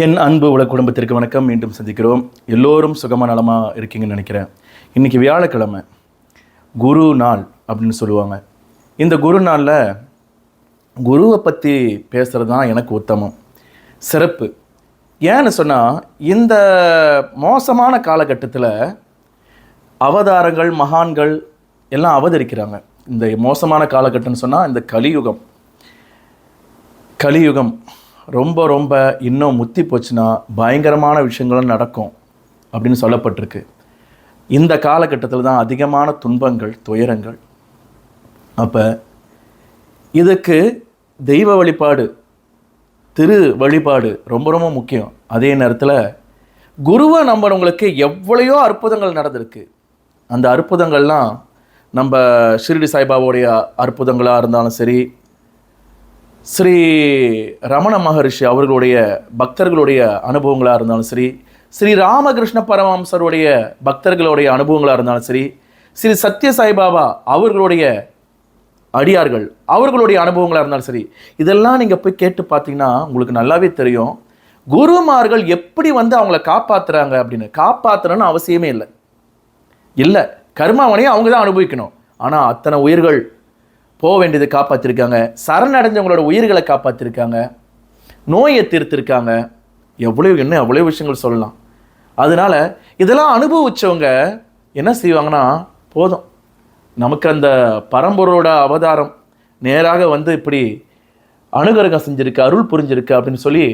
என் அன்பு உலக குடும்பத்திற்கு வணக்கம். மீண்டும் சந்திக்கிறோம். எல்லோரும் சுகமாக நலமாக இருக்கீங்கன்னு நினைக்கிறேன். இன்றைக்கி வியாழக்கிழமை குரு நாள் அப்படின்னு சொல்லுவாங்க. இந்த குரு நாளில் குருவை பற்றி பேசுகிறது தான் எனக்கு உத்தமம். சிறப்பு. ஏன்னு சொன்னால் இந்த மோசமான காலகட்டத்தில் அவதாரங்கள் மகான்கள் எல்லாம் அவதரிக்கிறாங்க. இந்த மோசமான காலகட்டம்னு சொன்னால் இந்த கலியுகம். கலியுகம். ரொம்ப ரொம்ப இன்னும் முத்தி போச்சுன்னா பயங்கரமான விஷயங்களும் நடக்கும் அப்படின்னு சொல்லப்பட்டிருக்கு. இந்த காலகட்டத்தில் தான் அதிகமான துன்பங்கள் துயரங்கள். அப்போ இதுக்கு தெய்வ வழிபாடு திரு வழிபாடு ரொம்ப ரொம்ப முக்கியம். அதே நேரத்தில் குருவை நம்புறவங்களுக்கு எவ்வளையோ அற்புதங்கள் நடந்திருக்கு. அந்த அற்புதங்கள்லாம் நம்ம ஷிரடி சாய்பாபாவுடைய அற்புதங்களாக இருந்தாலும் சரி ஸ்ரீ ரமண மகரிஷி அவர்களுடைய பக்தர்களுடைய அனுபவங்களாக இருந்தாலும் சரி ஸ்ரீ ராமகிருஷ்ண பரமஹம்சருடைய பக்தர்களுடைய அனுபவங்களாக இருந்தாலும் சரி ஸ்ரீ சத்ய சாய்பாபா அவர்களுடைய அடியார்கள் அவர்களுடைய அனுபவங்களாக இருந்தாலும் சரி இதெல்லாம் நீங்கள் போய் கேட்டு பார்த்தீங்கன்னா உங்களுக்கு நல்லாவே தெரியும். குருமார்கள் எப்படி வந்து அவங்கள காப்பாற்றுறாங்க அப்படின்னு காப்பாற்றணும்னு அவசியமே இல்லை. இல்லை கர்மாவனையும் அவங்க தான் அனுபவிக்கணும். ஆனால் அத்தனை உயிர்கள் போக வேண்டியதை காப்பாற்றிருக்காங்க சரணடைஞ்சவங்களோட உயிர்களை காப்பாற்றிருக்காங்க நோயை தீர்த்திருக்காங்க. எவ்வளோ என்ன எவ்வளோ விஷயங்கள் சொல்லலாம். அதனால இதெல்லாம் அனுபவித்தவங்க என்ன செய்வாங்கன்னா போதும். நமக்கு அந்த பரம்பொருளோட அவதாரம் நேராக வந்து இப்படி அனுகரகம் செஞ்சிருக்கு அருள் புரிஞ்சிருக்கு அப்படின்னு சொல்லி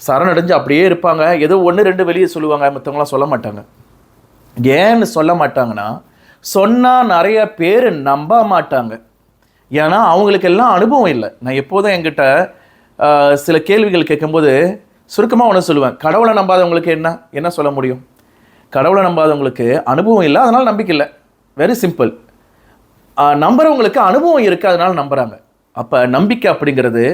சரணடைஞ்சு அப்படியே இருப்பாங்க. ஏதோ ஒன்று ரெண்டு வெளியே சொல்லுவாங்க. மற்றவங்களாம் சொல்ல மாட்டாங்க. ஏன்னு சொல்ல மாட்டாங்கன்னா சொன்னால் நிறைய பேர் நம்ப மாட்டாங்க. ஏன்னா அவங்களுக்கு எல்லாம் அனுபவம் இல்லை. நான் எப்போதும் என்கிட்ட சில கேள்விகள் கேட்கும்போது சுருக்கமாக ஒன்று சொல்லுவேன். கடவுளை நம்பாதவங்களுக்கு என்ன? என்ன சொல்ல முடியும்? கடவுளை நம்பாதவங்களுக்கு அனுபவம் இல்லை அதனால் நம்பிக்கை இல்லை. வெரி சிம்பிள் நம்புறவங்களுக்கு அனுபவம் இருக்குது அதனால் நம்புகிறாங்க அப்போ நம்பிக்கை அப்படிங்கிறது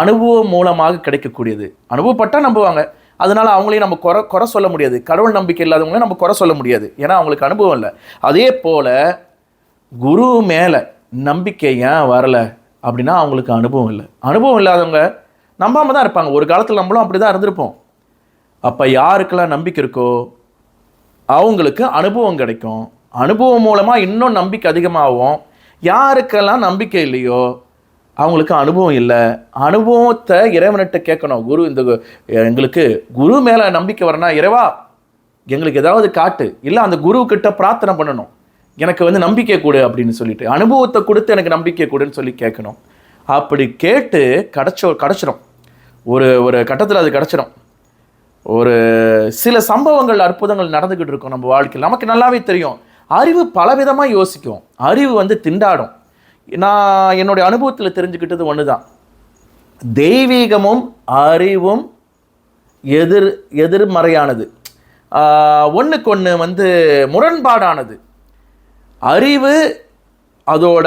அனுபவம் மூலமாக கிடைக்கக்கூடியது. அனுபவப்பட்டால் நம்புவாங்க. அதனால் அவங்களையும் நம்ம குறை குறை சொல்ல முடியாது. கடவுள் நம்பிக்கை இல்லாதவங்களையும் நம்ம குறை சொல்ல முடியாது. ஏன்னா அவங்களுக்கு அனுபவம் இல்லை. அதே போல் குரு மேலே நம்பிக்கை ஏன் வரலை அப்படின்னா அவங்களுக்கு அனுபவம் இல்லை. அனுபவம் இல்லாதவங்க நம்பாம தான் இருப்பாங்க. ஒரு காலத்தில் நம்மளும் அப்படி தான் இருந்திருப்போம். அப்போ யாருக்கெல்லாம் நம்பிக்கை இருக்கோ அவங்களுக்கு அனுபவம் கிடைக்கும். அனுபவம் மூலமாக இன்னும் நம்பிக்கை அதிகமாகும். யாருக்கெல்லாம் நம்பிக்கை இல்லையோ அவங்களுக்கு அனுபவம் இல்லை. அனுபவத்தை இறைவன்கிட்ட கேட்கணும். குரு இந்த கு- எங்களுக்கு குரு மேலே நம்பிக்கை வரனா இறைவா எங்களுக்கு ஏதாவது காட்டு. இல்லை அந்த குரு பிரார்த்தனை பண்ணணும். எனக்கு வந்து நம்பிக்கை கொடு அப்படின்னு சொல்லிட்டு அனுபவத்தை கொடுத்து எனக்கு நம்பிக்கை கொடுன்னு சொல்லி கேட்கணும். அப்படி கேட்டு கிடச்சோ கிடச்சிடும் ஒரு ஒரு கட்டத்தில் அது கிடச்சிடும் ஒரு சில சம்பவங்கள் அற்புதங்கள் நடந்துக்கிட்டு இருக்கும் நம்ம வாழ்க்கையில். நமக்கு நல்லாவே தெரியும். அறிவு பலவிதமாக யோசிக்கும். அறிவு வந்து திண்டாடும். நான் என்னுடைய அனுபவத்தில் தெரிஞ்சுக்கிட்டது ஒன்று தான் தெய்வீகமும் அறிவும் எதிர் எதிர்மறையானது. ஒன்றுக்கு ஒன்று வந்து முரண்பாடானது. அறிவு அதோட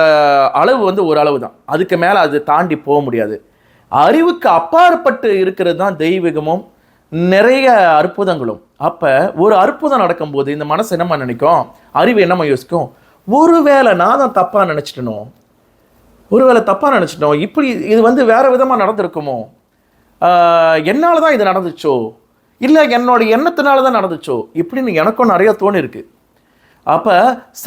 அளவு வந்து ஒரு அளவு தான் அதுக்கு மேலே அது தாண்டி போக முடியாது. அறிவுக்கு அப்பாற்பட்டு இருக்கிறது தான் தெய்வீகமும் நிறைய அற்புதங்களும். அப்போ ஒரு அற்புதம் நடக்கும்போது இந்த மனசு என்னம்மா நினைக்கும்? அறிவு என்னம்மா யோசிக்கும்? ஒருவேளை நான் தான் தப்பாக நினச்சிட்டனோ? ஒருவேளை தப்பாக நினச்சிட்டோம் இப்படி இது வந்து வேறு விதமாக நடந்திருக்குமோ? என்னால் தான் இது நடந்துச்சோ? இல்லை என்னோட எண்ணத்தினால தான் நடந்துச்சோ? இப்படின்னு எனக்கும் நிறைய இருக்குது அப்போ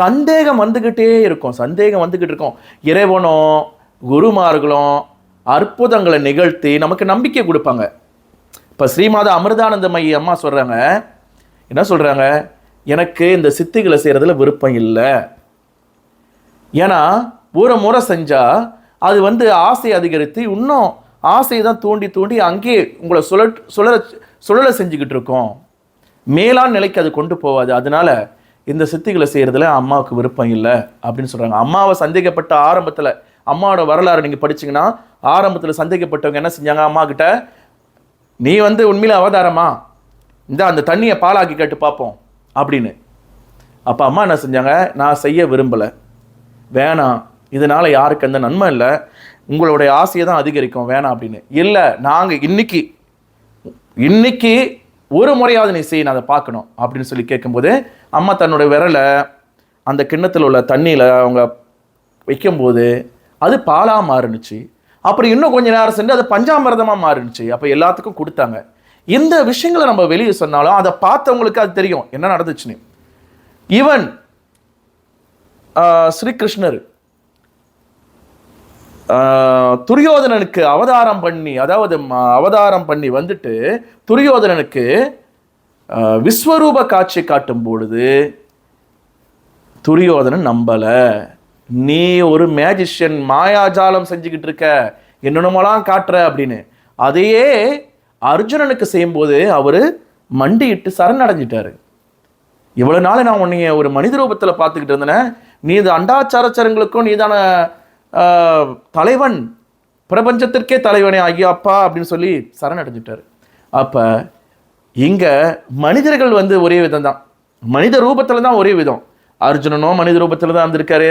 சந்தேகம் வந்துக்கிட்டே இருக்கும். சந்தேகம் வந்துக்கிட்டு இருக்கும். இறைவனும் குருமார்களும் அற்புதங்களை நிகழ்த்தி நமக்கு நம்பிக்கை கொடுப்பாங்க. இப்போ ஸ்ரீமாதா அமிர்தானந்தமயி அம்மா சொல்கிறாங்க என்ன சொல்கிறாங்க எனக்கு இந்த சித்திகளை செய்கிறதுல விருப்பம் இல்லை. ஏன்னா ஒரு முறை செஞ்சால் அது வந்து ஆசை அதிகரித்து இன்னும் ஆசையை தான் தூண்டி தூண்டி அங்கேயே உங்களை சுழற் சுழல சுழலை செஞ்சுக்கிட்டு இருக்கோம். மேலான நிலைக்கு அது கொண்டு போகாது. அதனால இந்த சித்திகளை செய்கிறதுல அம்மாவுக்கு விருப்பம் இல்லை அப்படின்னு சொல்கிறாங்க அம்மாவை சந்தேகப்பட்ட ஆரம்பத்தில் அம்மாவோட வரலாறு நீங்கள் படிச்சிங்கன்னா ஆரம்பத்தில் சந்தேகப்பட்டவங்க என்ன செஞ்சாங்க? அம்மா கிட்ட நீ வந்து உண்மையில் அவதாரமா? இந்த அந்த தண்ணியை பாலாக்கி கேட்டு பார்ப்போம் அப்படின்னு. அப்போ அம்மா என்ன செஞ்சாங்க? நான் செய்ய விரும்பலை. வேணாம். இதனால் யாருக்கு எந்த நன்மை இல்லை. உங்களுடைய ஆசையை தான் அதிகரிக்கும். வேணாம் அப்படின்னு. இல்லை நாங்கள் இன்னைக்கு இன்னைக்கு ஒரு முறையாவது நீ செய் நான் அதை பார்க்கணும் அப்படின்னு சொல்லி கேட்கும்போது அம்மா தன்னுடைய விரலை அந்த கிண்ணத்தில் உள்ள தண்ணியில் அவங்க வைக்கும்போது அது பாலாக மாறுனுச்சு. அப்புறம் இன்னும் கொஞ்ச நேரம் சென்று அது பஞ்சாமிர்தமாக மாறுனுச்சு. அப்போ எல்லாத்துக்கும் கொடுத்தாங்க. இந்த விஷயங்களை நம்ம வெளியே சொன்னாலும் அதை பார்த்தவங்களுக்கு அது தெரியும். என்ன நடந்துச்சுன்னு. ஈவன் ஸ்ரீகிருஷ்ணர் துரியோதனனுக்கு அவதாரம் பண்ணி அதாவது அவதாரம் பண்ணி வந்துட்டு துரியோதனனுக்கு விஸ்வரூப காட்சி காட்டும் பொழுது துரியோதனன் நம்பல. நீ ஒரு மேஜிஷியன் மாயாஜாலம் செஞ்சுக்கிட்டு இருக்க. என்னென்னமோலாம் காட்டுற? அப்படின்னு. அதையே அர்ஜுனனுக்கு செய்யும்போது அவர் மண்டியிட்டு சரணடைஞ்சிட்டாரு. இவ்வளோ நாள் நான் உன்னைய ஒரு மனித ரூபத்தில் பார்த்துக்கிட்டு இருந்தேன். நீ இந்த அண்டாச்சாரச்சரங்களுக்கும் நீதான தலைவன் பிரபஞ்சத்திற்கே தலைவனே ஐயோ அப்பா அப்படின்னு சொல்லி சரணடைஞ்சிட்டார் அப்போ இங்கே மனிதர்கள் வந்து ஒரே விதம் தான் மனித ரூபத்தில் தான் ஒரே விதம். அர்ஜுனனும் மனித ரூபத்தில் தான் இருந்திருக்காரு.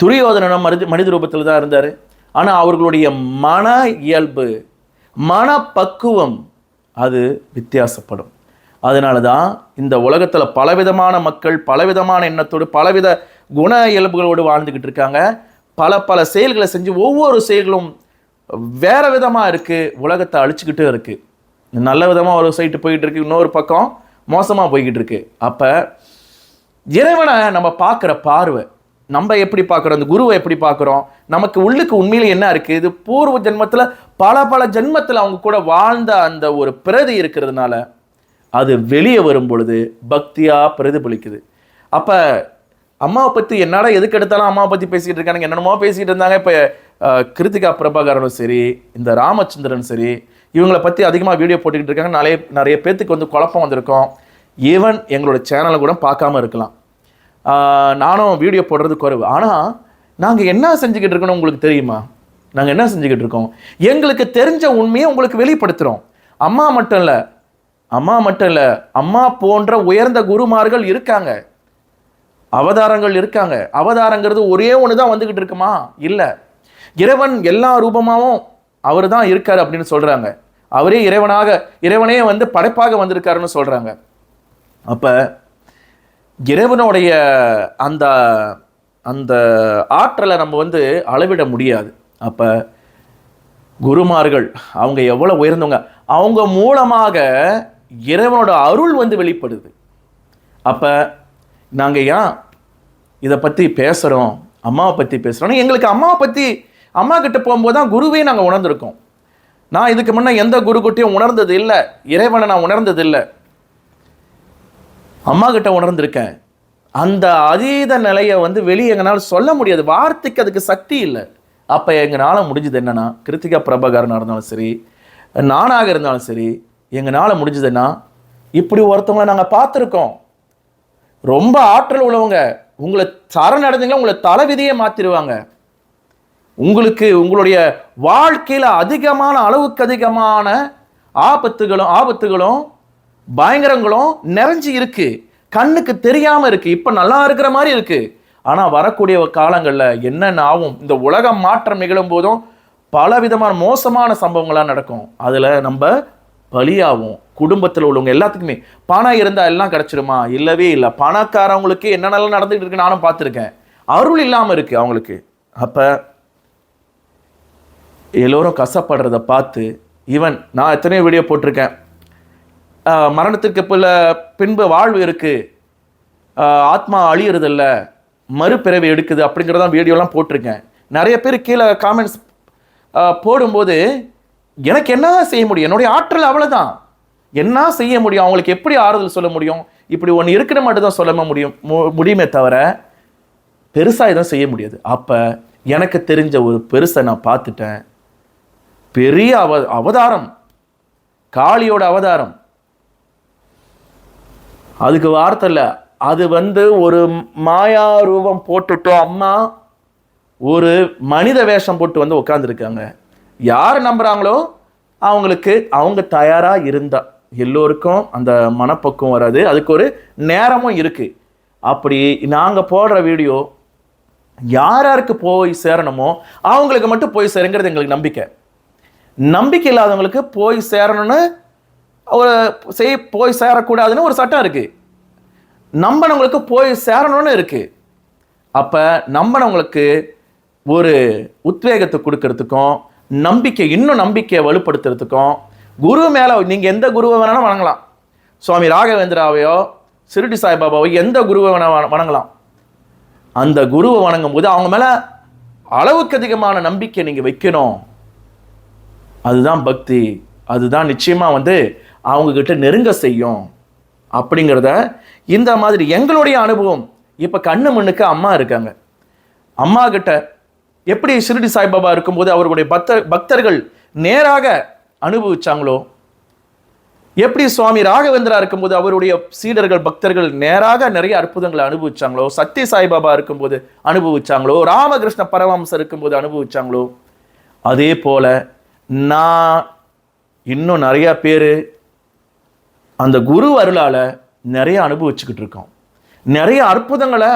துரியோதனனும் மனித மனித ரூபத்தில் தான் இருந்தார். ஆனால் அவர்களுடைய மன இயல்பு மனப்பக்குவம் அது வித்தியாசப்படும். அதனால தான் இந்த உலகத்தில் பலவிதமான மக்கள் பலவிதமான எண்ணத்தோடு பலவித குண இயல்புகளோடு வாழ்ந்துக்கிட்டு இருக்காங்க. பல பல செயல்களை செஞ்சு ஒவ்வொரு செயல்களும் வேற விதமாக இருக்குது உலகத்தை அழிச்சுக்கிட்டே இருக்குது நல்ல விதமாக ஒரு சைட்டு போயிட்டு இருக்கு இன்னொரு பக்கம் மோசமாக போய்கிட்டு இருக்கு. அப்போ இறைவனை நம்ம பார்க்குற பார்வை நம்ம எப்படி பார்க்குறோம் இந்த குருவை எப்படி பார்க்குறோம் நமக்கு உள்ளுக்கு உண்மையில் என்ன இருக்குது இது பூர்வ ஜென்மத்தில் பல பல ஜென்மத்தில் அவங்க கூட வாழ்ந்த அந்த ஒரு பிரதி இருக்கிறதுனால அது வெளியே வரும் பொழுது பக்தியாக பிரதிபலிக்குது. அப்போ அம்மாவை பற்றி என்னடா எதுக்கு எடுத்தாலும் அம்மாவை பற்றி பேசிக்கிட்டு இருக்காங்க என்னென்னமோ பேசிக்கிட்டு இருந்தாங்க. இப்போ கிருத்திகா பிரபாகரனும் சரி இந்த ராமச்சந்திரன் சரி இவங்களை பற்றி அதிகமாக வீடியோ போட்டுக்கிட்டு இருக்காங்க. நிறைய நிறைய பேர்த்துக்கு வந்து குழப்பம் வந்திருக்கும். ஈவன் எங்களோட சேனலை கூட பார்க்காம இருக்கலாம். நானும் வீடியோ போடுறது குறைவு. ஆனால் நாங்கள் என்ன செஞ்சுக்கிட்டு இருக்கணும் உங்களுக்கு தெரியுமா? நாங்கள் என்ன செஞ்சுக்கிட்டு இருக்கோம்? எங்களுக்கு தெரிஞ்ச உண்மையை உங்களுக்கு வெளிப்படுத்துகிறோம் அம்மா மட்டும் இல்லை அம்மா மட்டும் இல்லை அம்மா போன்ற உயர்ந்த குருமார்கள் இருக்காங்க. அவதாரங்கள் இருக்காங்க. அவதாரங்கிறது ஒரே ஒன்று தான் வந்துக்கிட்டு இருக்குமா? இல்லை. இறைவன் எல்லா ரூபமாகவும் அவர் தான் இருக்கார் அப்படின்னு சொல்கிறாங்க அவரே இறைவனாக இறைவனே வந்து படைப்பாக வந்திருக்காருன்னு சொல்கிறாங்க அப்போ இறைவனுடைய அந்த அந்த ஆற்றலை நம்ம வந்து அளவிட முடியாது. அப்போ குருமார்கள் அவங்க எவ்வளோ உயர்ந்தவங்க அவங்க மூலமாக இறைவனோட அருள் வந்து வெளிப்படுது. அப்போ நாங்கள் ஏன் இதை பற்றி பேசுகிறோம் அம்மாவை பற்றி பேசுகிறோம் எங்களுக்கு அம்மாவை பற்றி அம்மா கிட்ட போகும்போது தான் குருவே நாங்கள் உணர்ந்திருக்கோம். நான் இதுக்கு முன்னே எந்த குரு உணர்ந்தது இல்லை. இறைவனை நான் உணர்ந்தது இல்லை. அம்மா கிட்ட உணர்ந்திருக்கேன். அந்த அதீத நிலையை வந்து வெளியே எங்களால் சொல்ல முடியாது. வார்த்தைக்கு அதுக்கு சக்தி இல்லை. அப்போ எங்களால் முடிஞ்சது என்னென்னா கிருத்திகா பிரபாகரனாக இருந்தாலும் சரி நானாக இருந்தாலும் சரி எங்களால் முடிஞ்சதுன்னா இப்படி ஒருத்தவங்களை நாங்கள் பார்த்துருக்கோம். ரொம்ப ஆற்றல் உள்ளவங்க உங்களை சரணடைஞ்சிங்களா உங்களை தலை விதியை மாற்றிடுவாங்க உங்களுக்கு உங்களுடைய வாழ்க்கையில் அதிகமான அளவுக்கு அதிகமான ஆபத்துகளும் ஆபத்துகளும் பயங்கரங்களும் நிறைஞ்சு இருக்கு. கண்ணுக்கு தெரியாமல் இருக்கு. இப்போ நல்லா இருக்கிற மாதிரி இருக்கு. ஆனால் வரக்கூடிய காலங்களில் என்னென்ன ஆகும்? இந்த உலகம் மாற்றம் நிகழும் போதும் பல விதமான மோசமான சம்பவங்களாக நடக்கும். அதில் நம்ம பலியாகும் குடும்பத்தில் உள்ளவங்க எல்லாத்துக்குமே. பணம் இருந்தால் எல்லாம் கிடச்சிருமா? இல்லவே இல்லை. பணக்காரவங்களுக்கு என்னென்னலாம் நடந்துகிட்டு இருக்கு நானும் பார்த்துருக்கேன். அருள் இல்லாமல் இருக்குது அவங்களுக்கு. அப்போ எல்லோரும் கஷ்டப்படுறத பார்த்து ஈவன் நான் எத்தனையோ வீடியோ போட்டிருக்கேன். மரணத்திற்கு பில பின்பு வாழ்வு இருக்குது ஆத்மா அழியறதில்ல. மறுபிறவி எடுக்குது அப்படிங்கிறதான் வீடியோலாம் போட்டிருக்கேன். நிறைய பேர் கீழே காமெண்ட்ஸ் போடும்போது எனக்கு என்ன செய்ய முடியும்? என்னுடைய ஆற்றல் அவ்வளோதான் என்ன செய்ய முடியும்? அவங்களுக்கு எப்படி ஆறுதல் சொல்ல முடியும்? இப்படி ஒன்று இருக்கிற மட்டும் தான் சொல்ல முடியும். மு- முடியுமே தவிர பெருசாக எதுவும் செய்ய முடியாது. அப்போ எனக்கு தெரிஞ்ச ஒரு பெருசை நான் பார்த்துட்டேன். பெரிய அவ அவதாரம். காளியோட அவதாரம். அதுக்கு வார்த்தை இல்லை. அது வந்து ஒரு மாயா ரூபம் போட்டுட்டோம் அம்மா. ஒரு மனித வேஷம் போட்டு வந்து உட்காந்துருக்காங்க யார் நம்புகிறாங்களோ அவங்களுக்கு அவங்க தயாராக இருந்தா. எல்லோருக்கும் அந்த மனப்பக்குவம் வராது. அதுக்கு ஒரு நேரமும் இருக்குது அப்படி நாங்கள் போடுற வீடியோ யார் யாருக்கு போய் சேரணுமோ அவங்களுக்கு மட்டும் போய் சேருங்கிறது எங்களுக்கு நம்பிக்கை. நம்பிக்கை இல்லாதவங்களுக்கு போய் சேரணும்னு ஒரு செய் போய் சேரக்கூடாதுன்னு ஒரு சட்டம் இருக்குது நம்பினவங்களுக்கு போய் சேரணும்னு இருக்குது அப்போ நம்பினவங்களுக்கு ஒரு உத்வேகத்தை கொடுக்கறதுக்கும் நம்பிக்கை இன்னும் நம்பிக்கையை வலுப்படுத்துறதுக்கும் குரு மேலே நீங்கள் எந்த குருவை வேணாலும் வணங்கலாம். சுவாமி ராகவேந்திராவையோ சிறுடி சாய்பாபாவோ எந்த குருவை வேணா வணங்கலாம். அந்த குருவை வணங்கும் போது அவங்க மேலே அளவுக்கு அதிகமான நம்பிக்கை நீங்கள் வைக்கணும். அதுதான் பக்தி. அதுதான் நிச்சயமாக வந்து அவங்கக்கிட்ட நெருங்க செய்யும். அப்படிங்கிறத இந்த மாதிரி எங்களுடைய அனுபவம். இப்போ கண்ணு மண்ணுக்கு அம்மா இருக்காங்க. அம்மா கிட்ட எப்படி ஷிரடி சாய்பாபா இருக்கும்போது அவருடைய பக்தர் பக்தர்கள் நேராக அனுபவிச்சாங்களோ? எப்படி சுவாமி ராகவேந்திரா இருக்கும்போது அவருடைய சீடர்கள் பக்தர்கள் நேராக நிறைய அற்புதங்களை அனுபவிச்சாங்களோ? சத்ய சாய்பாபா இருக்கும்போது அனுபவிச்சாங்களோ? ராமகிருஷ்ண பரமஹம்சர் இருக்கும்போது அனுபவிச்சாங்களோ? அதே போல நான் இன்னும் நிறைய பேர் அந்த குரு அருளால் நிறைய அனுபவிச்சுக்கிட்டு இருக்கோம். நிறைய அற்புதங்களை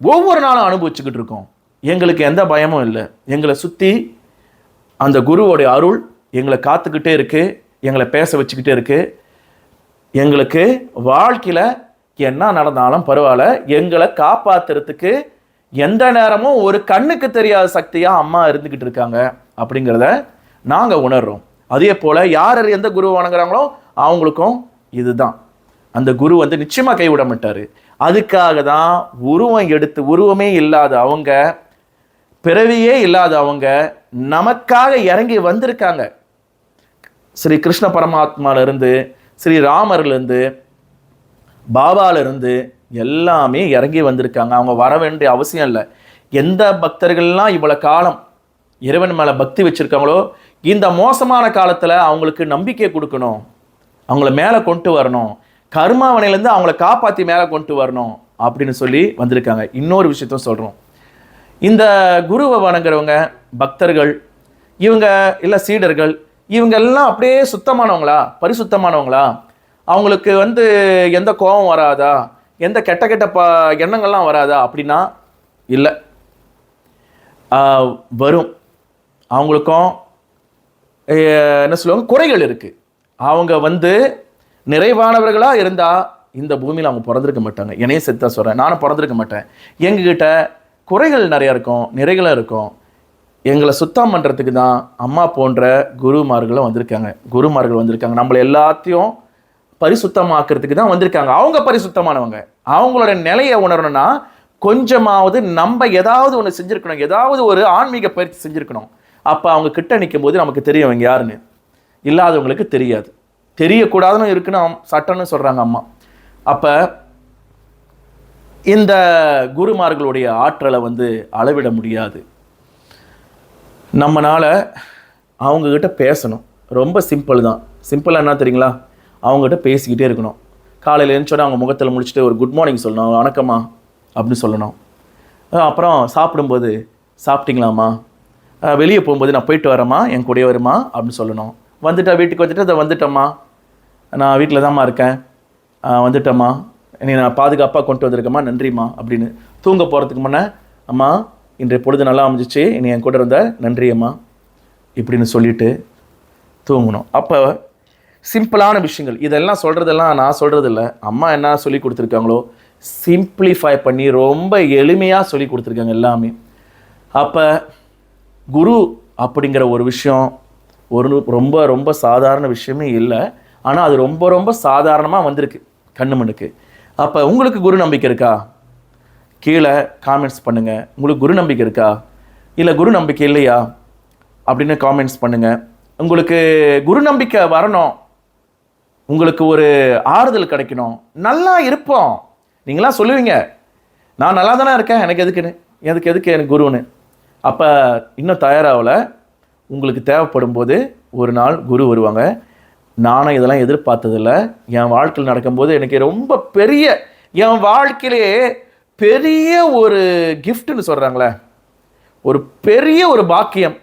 ஒவ்வொரு நாளும் அனுபவிச்சுக்கிட்டு இருக்கோம். எங்களுக்கு எந்த பயமும் இல்லை. எங்களை சுற்றி அந்த குருவோடைய அருள் எங்களை காத்துக்கிட்டே இருக்கு எங்களை பேச வச்சுக்கிட்டே இருக்கு. எங்களுக்கு வாழ்க்கையில் என்ன நடந்தாலும் பரவாயில்ல எங்களை காப்பாத்துறதுக்கு எந்த நேரமும் ஒரு கண்ணுக்கு தெரியாத சக்தியாக அம்மா இருந்துக்கிட்டு இருக்காங்க அப்படிங்கிறத நாங்கள் உணர்றோம். அதே போல் யார் யார் எந்த குரு வணங்குறாங்களோ அவங்களுக்கும் இதுதான். அந்த குரு வந்து நிச்சயமாக கைவிட மாட்டார் அதுக்காக தான் உருவம் எடுத்து உருவமே இல்லாத அவங்க பிறவியே இல்லாதவங்க நமக்காக இறங்கி வந்திருக்காங்க. ஸ்ரீ கிருஷ்ண பரமாத்மாலேருந்து ஸ்ரீ ராமர்லேருந்து பாபால இருந்து எல்லாமே இறங்கி வந்திருக்காங்க. அவங்க வர வேண்டிய அவசியம் இல்லை. எந்த பக்தர்கள்லாம் இவ்வளோ காலம் இறைவன் மேலே பக்தி வச்சுருக்காங்களோ இந்த மோசமான காலத்தில் அவங்களுக்கு நம்பிக்கை கொடுக்கணும். அவங்கள மேலே கொண்டு வரணும். கர்மாவனையிலேருந்து அவங்கள காப்பாற்றி மேலே கொண்டு வரணும் அப்படின்னு சொல்லி வந்திருக்காங்க. இன்னொரு விஷயத்த சொல்கிறோம் இந்த குருவை வணங்குறவங்க பக்தர்கள் இவங்க இல்லை சீடர்கள் இவங்க எல்லாம் அப்படியே சுத்தமானவங்களா? பரிசுத்தமானவங்களா? அவங்களுக்கு வந்து எந்த கோபம் வராதா? எந்த கெட்ட கெட்ட ப எண்ணங்கள்லாம் வராதா? அப்படின்னா இல்லை. வரும். அவங்களுக்கும் என்ன சொல்லுவாங்க? குறைகள் இருக்குது அவங்க வந்து நிறைவானவர்களாக இருந்தால் இந்த பூமியில் அவங்க பிறந்திருக்க மாட்டாங்க. என்னையே செத்தா சொல்கிறேன் நானும் பிறந்திருக்க மாட்டேன். எங்ககிட்ட குறைகள் நிறையா இருக்கும் நிறைகளாக இருக்கும். எங்களை சுத்தம் பண்ணுறதுக்கு தான் அம்மா போன்ற குருமார்களும் வந்திருக்காங்க. குருமார்கள் வந்திருக்காங்க. நம்மளை எல்லாத்தையும் பரிசுத்தமாக்குறதுக்கு தான் வந்திருக்காங்க. அவங்க பரிசுத்தமானவங்க. அவங்களோட நிலையை உணரணும்னா கொஞ்சமாவது நம்ம ஏதாவது ஒன்று செஞ்சுருக்கணும். ஏதாவது ஒரு ஆன்மீக பயிற்சி செஞ்சிருக்கணும். அப்போ அவங்க கிட்ட நிற்கும் போது நமக்கு தெரியும் அவங்க யாருன்னு. இல்லாதவங்களுக்கு தெரியாது. தெரியக்கூடாதுன்னு இருக்குன்னு சட்டம்னு சொல்கிறாங்க அம்மா. அப்போ இந்த குருமார்களுடைய ஆற்றலை வந்து அளவிட முடியாது. நம்மளால் அவங்கக்கிட்ட பேசணும். ரொம்ப சிம்பிள் தான். சிம்பிளாக என்ன தெரியுங்களா? அவங்ககிட்ட பேசிக்கிட்டே இருக்கணும். காலையில் எழுந்தோடனே அவங்க முகத்தில் முடிச்சுட்டு ஒரு குட் மார்னிங் சொல்லணும். வணக்கம்மா அப்படின்னு சொல்லணும். அப்புறம் சாப்பிடும்போது சாப்பிட்டீங்களாம்மா? வெளியே போகும்போது நான் போயிட்டு வரேம்மா என் கூடயே வருமா அப்படின்னு சொல்லணும். வந்துட்டா வீட்டுக்கு வந்துட்டு அதை வந்துட்டேம்மா. நான் வீட்டில் தான்மா இருக்கேன் வந்துட்டேம்மா. நீ நான் பாதுகாப்பாக கொண்டு வந்திருக்கேம்மா நன்றிம்மா அப்படின்னு தூங்க போகிறதுக்கு முன்னே அம்மா இன்றைய பொழுது நல்லா அமைஞ்சிச்சு நீ என் கூட இருந்த நன்றி அம்மா இப்படின்னு சொல்லிட்டு தூங்கணும். அப்போ சிம்பிளான விஷயங்கள் இதெல்லாம் சொல்கிறதெல்லாம் நான் சொல்கிறது இல்லை அம்மா என்ன சொல்லி கொடுத்துருக்காங்களோ சிம்பிளிஃபை பண்ணி ரொம்ப எளிமையாக சொல்லி கொடுத்துருக்காங்க எல்லாமே. அப்போ குரு அப்படிங்கிற ஒரு விஷயம் ஒரு ரொம்ப ரொம்ப சாதாரண விஷயமே இல்லை. ஆனால் அது ரொம்ப ரொம்ப சாதாரணமாக வந்திருக்கு கண்ணு மண்ணுக்கு அப்போ உங்களுக்கு குரு நம்பிக்கை இருக்கா? கீழே காமெண்ட்ஸ் பண்ணுங்கள் உங்களுக்கு குரு நம்பிக்கை இருக்கா? இல்லை குரு நம்பிக்கை இல்லையா? அப்படின்னு காமெண்ட்ஸ் பண்ணுங்கள் உங்களுக்கு குரு நம்பிக்கை வரணும். உங்களுக்கு ஒரு ஆறுதல் கிடைக்கணும். நல்லா இருப்போம். நீங்களாம் சொல்லுவீங்க. நான் நல்லா தானே இருக்கேன். எனக்கு எதுக்குன்னு? எதுக்கு எதுக்கு எனக்கு குருன்னு? அப்போ இன்னும் தயாராகல. உங்களுக்கு தேவைப்படும் போது ஒரு நாள் குரு வருவாங்க. நானும் இதெல்லாம் எதிர்பார்த்ததில்ல. என் வாழ்க்கையில் நடக்கும்போது எனக்கு ரொம்ப பெரிய என் வாழ்க்கையிலே பெரிய ஒரு கிஃப்ட்னு சொல்கிறாங்களே ஒரு பெரிய ஒரு பாக்கியம்.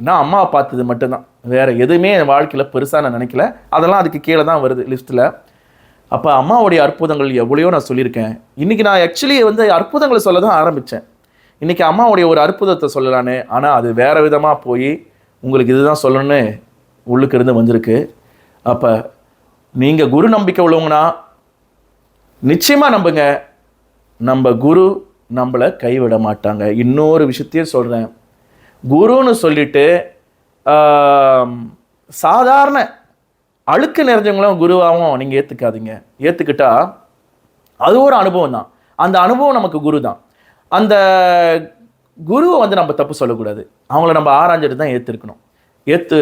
நான் அம்மாவை பார்த்தது மட்டும்தான். வேறு எதுவுமே என் வாழ்க்கையில் பெருசாக நான் நினைக்கல. அதெல்லாம் அதுக்கு கீழே தான் வருது லிஸ்ட்டில் அப்போ அம்மாவுடைய அற்புதங்கள் எவ்வளையோ நான் சொல்லியிருக்கேன். இன்றைக்கி நான் ஆக்சுவலி வந்து அற்புதங்களை சொல்ல தான் ஆரம்பித்தேன் இன்றைக்கி அம்மாவுடைய ஒரு அற்புதத்தை சொல்லலான்னு ஆனால் அது வேறு விதமாக போய் உங்களுக்கு இதுதான் சொல்லணும்னு உள்ளுக்கு இருந்து வந்திருக்கு. அப்போ நீங்கள் குரு நம்பிக்கை உள்ளவங்கன்னா நிச்சயமாக நம்புங்க. நம்ம குரு நம்மளை கைவிட மாட்டாங்க. இன்னொரு விஷயத்தையும் சொல்கிறேன் குருன்னு சொல்லிட்டு சாதாரண அழுக்கு நிறைஞ்சவங்களும் குருவாகவும் நீங்கள் ஏற்றுக்காதீங்க ஏற்றுக்கிட்டா அது ஒரு அனுபவம் தான். அந்த அனுபவம் நமக்கு குரு தான். அந்த குருவை வந்து நம்ம தப்பு சொல்லக்கூடாது. அவங்கள நம்ம ஆராய்ஞ்சிட்டு தான் ஏற்றுருக்கணும் ஏற்று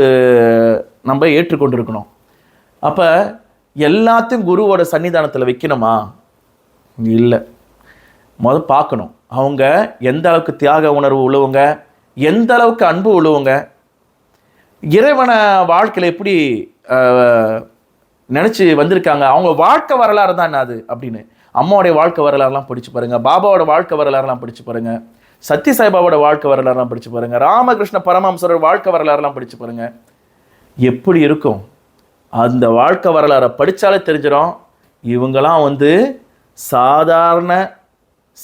நம்ம ஏற்றுக்கொண்டு இருக்கணும் அப்போ எல்லாத்தையும் குருவோட சன்னிதானத்தில் வைக்கணுமா? இல்லை. முதல் பார்க்கணும். அவங்க எந்த அளவுக்கு தியாக உணர்வு உள்ளவங்க எந்த அளவுக்கு அன்பு உள்ளவங்க இறைவனை வாழ்க்கையில் எப்படி நினச்சி வந்திருக்காங்க? அவங்க வாழ்க்கை வரலாறு தான் என்ன அது அப்படின்னு. அம்மாவுடைய வாழ்க்கை வரலாறுலாம் படிச்சு பாருங்கள் பாபாவோட வாழ்க்கை வரலாறுலாம் படிச்சு பாருங்கள் சத்ய சாய்பாவோட வாழ்க்கை வரலாறுலாம் படிச்சு பாருங்கள் ராமகிருஷ்ண பரமஹம்சரோட வாழ்க்கை வரலாறுலாம் படிச்சு பாருங்கள் எப்படி இருக்கும்? அந்த வாழ்க்கை வரலாறை படித்தாலே தெரிஞ்சிடும். இவங்கெல்லாம் வந்து சாதாரண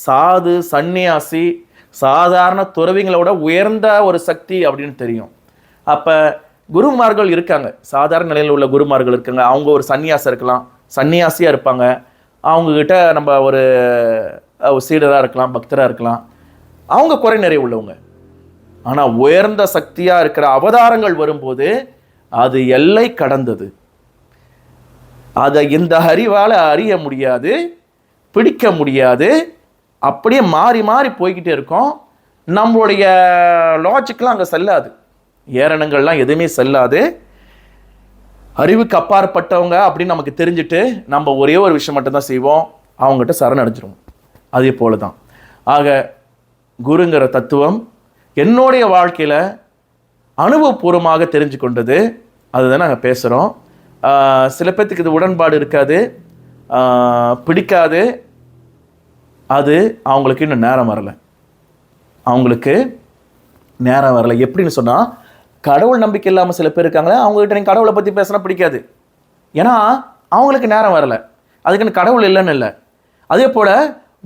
சாது சன்னியாசி சாதாரண துறவிங்களோட உயர்ந்த ஒரு சக்தி அப்படின்னு தெரியும். அப்போ குருமார்கள் இருக்காங்க. சாதாரண நிலையில் உள்ள குருமார்கள் இருக்காங்க. அவங்க ஒரு சன்னியாசம் இருக்கலாம். சன்னியாசியாக இருப்பாங்க. அவங்கக்கிட்ட நம்ம ஒரு சீடராக இருக்கலாம் பக்தராக இருக்கலாம். அவங்க குறை நிறைய உள்ளவங்க. ஆனால் உயர்ந்த சக்தியாக இருக்கிற அவதாரங்கள் வரும்போது அது எல்லை கடந்தது. அதை இந்த அறிவால் அறிய முடியாது பிடிக்க முடியாது அப்படியே மாறி மாறி போய்கிட்டே இருக்கோம். நம்மளுடைய லாஜிக்லாம் அங்கே செல்லாது. ஏரணங்கள்லாம் எதுவுமே செல்லாது. அறிவுக்கு அப்பாற்பட்டவங்க அப்படின்னு நமக்கு தெரிஞ்சுட்டு நம்ம ஒரே ஒரு விஷயம் மட்டும்தான் செய்வோம். அவங்ககிட்ட சரணடைஞ்சிருவோம் அதே போல தான் ஆக குருங்கிற தத்துவம் என்னுடைய வாழ்க்கையில் அனுபவபூர்வமாக தெரிஞ்சு கொண்டது. அதுதான் நாங்கள் பேசுகிறோம் சில பேர்த்துக்கு இது உடன்பாடு இருக்காது. பிடிக்காது. அது அவங்களுக்கு இன்னும் நேரம் வரலை. அவங்களுக்கு நேரம் வரலை. எப்படின்னு சொன்னால் கடவுள் நம்பிக்கை இல்லாமல் சில பேர் இருக்காங்களே அவங்ககிட்ட நீங்கள் கடவுளை பற்றி பேசினா பிடிக்காது. ஏன்னா அவங்களுக்கு நேரம் வரலை. அதுக்குன்னு கடவுள் இல்லைன்னு இல்லை. அதே போல்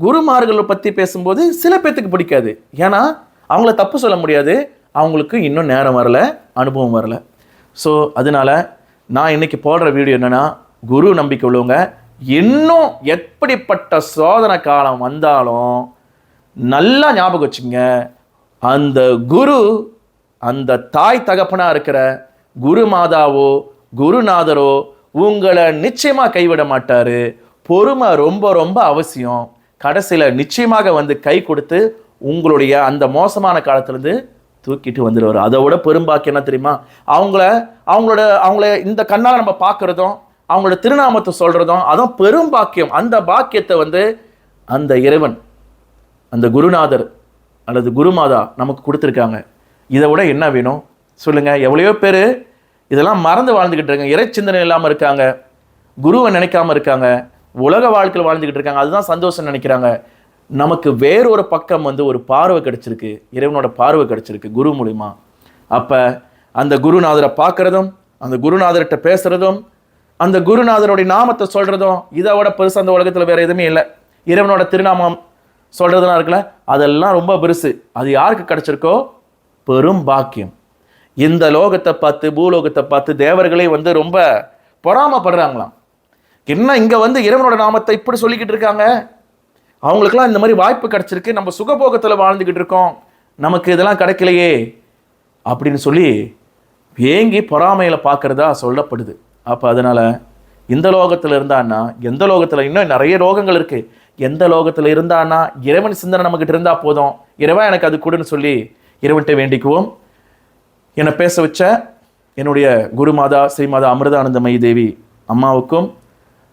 குருமார்களை பற்றி பேசும்போது சில பேர்த்துக்கு பிடிக்காது. ஏன்னா அவங்கள தப்பு சொல்ல முடியாது. அவங்களுக்கு இன்னும் நேரம் வரல அனுபவம் வரல. ஸோ அதனால நான் இன்றைக்கி போடுற வீடியோ என்னன்னா குரு நம்பிக்கை உள்ளவங்க இன்னும் எப்படிப்பட்ட சோதனை காலம் வந்தாலும் நல்லா ஞாபகம் வச்சுங்க அந்த குரு அந்த தாய் தகப்பனாக இருக்கிற குரு மாதாவோ குருநாதரோ உங்களை நிச்சயமாக கைவிட மாட்டார். பொறுமை ரொம்ப ரொம்ப அவசியம். கடைசியில் நிச்சயமாக வந்து கை கொடுத்து உங்களுடைய அந்த மோசமான காலத்திலேருந்து தூக்கிட்டு வந்துடுவார் அதை விட பெரும்பாக்கு என்ன தெரியுமா? அவங்கள அவங்களோட அவங்கள இந்த கண்ணால் நம்ம பார்க்குறதும் அவங்களோட திருநாமத்தை சொல்கிறதும் அதான் பெரும் பாக்கியம் அந்த பாக்கியத்தை வந்து அந்த இறைவன் அந்த குருநாதர் அல்லது குருமாதா நமக்கு கொடுத்துருக்காங்க. இதை விட என்ன வேணும்? சொல்லுங்கள் எவ்வளையோ பேர் இதெல்லாம் மறந்து வாழ்ந்துக்கிட்டு இருக்காங்க. இறை சிந்தனை இல்லாமல் இருக்காங்க. குருவை நினைக்காமல் இருக்காங்க. உலக வாழ்க்கையில் வாழ்ந்துக்கிட்டு இருக்காங்க. அதுதான் சந்தோஷம் நினைக்கிறாங்க. நமக்கு வேறொரு பக்கம் வந்து ஒரு பார்வை கிடச்சிருக்கு இறைவனோட பார்வை கிடச்சிருக்கு குரு மூலிமா அப்போ அந்த குருநாதரை பார்க்குறதும் அந்த குருநாதர்கிட்ட பேசுகிறதும் அந்த குருநாதருடைய நாமத்தை சொல்கிறதும் இதை விட பெருசு அந்த உலகத்தில் வேறு எதுவுமே இல்லை. இறைவனோட திருநாமம் சொல்கிறதுலாம் இருக்குல்ல அதெல்லாம் ரொம்ப பெருசு. அது யாருக்கு கிடச்சிருக்கோ? பெரும் பாக்கியம். இந்த லோகத்தை பார்த்து பூலோகத்தை பார்த்து தேவர்களே வந்து ரொம்ப பொறாமப்படுறாங்களாம். என்ன இங்கே வந்து இறைவனோட நாமத்தை இப்படி சொல்லிக்கிட்டு இருக்காங்க? அவங்களுக்கெல்லாம் இந்த மாதிரி வாய்ப்பு கிடச்சிருக்கு. நம்ம சுகபோகத்தில் வாழ்ந்துக்கிட்டு இருக்கோம். நமக்கு இதெல்லாம் கிடைக்கலையே அப்படின்னு சொல்லி ஏங்கி பொறாமையில் பார்க்குறதா சொல்லப்படுது. அப்போ அதனால் இந்த லோகத்தில் இருந்தான்னா எந்த லோகத்தில் இன்னும் நிறைய ரோகங்கள் இருக்குது எந்த லோகத்தில் இருந்தான்னா இறைவன் சிந்தனை நம்மக்கிட்ட இருந்தால் போதும். இறைவன் எனக்கு அது கொடுன்னு சொல்லி இறைவன்கிட்ட வேண்டிக்குவோம். என்னை பேச வச்ச என்னுடைய குருமாதா ஸ்ரீமாதா அமிர்தானந்தமயி தேவி அம்மாவுக்கும்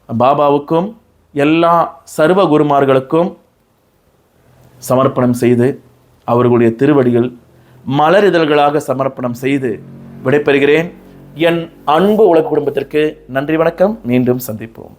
பாபாவுக்கும் எல்லா சர்வ குருமார்களுக்கும் சமர்ப்பணம் செய்து அவர்களுடைய திருவடிகள் மலர் இதழ்களாக சமர்ப்பணம் செய்து விடைபெறுகிறேன். என் அன்பு உலக குடும்பத்திற்கு நன்றி வணக்கம். மீண்டும் சந்திப்போம்.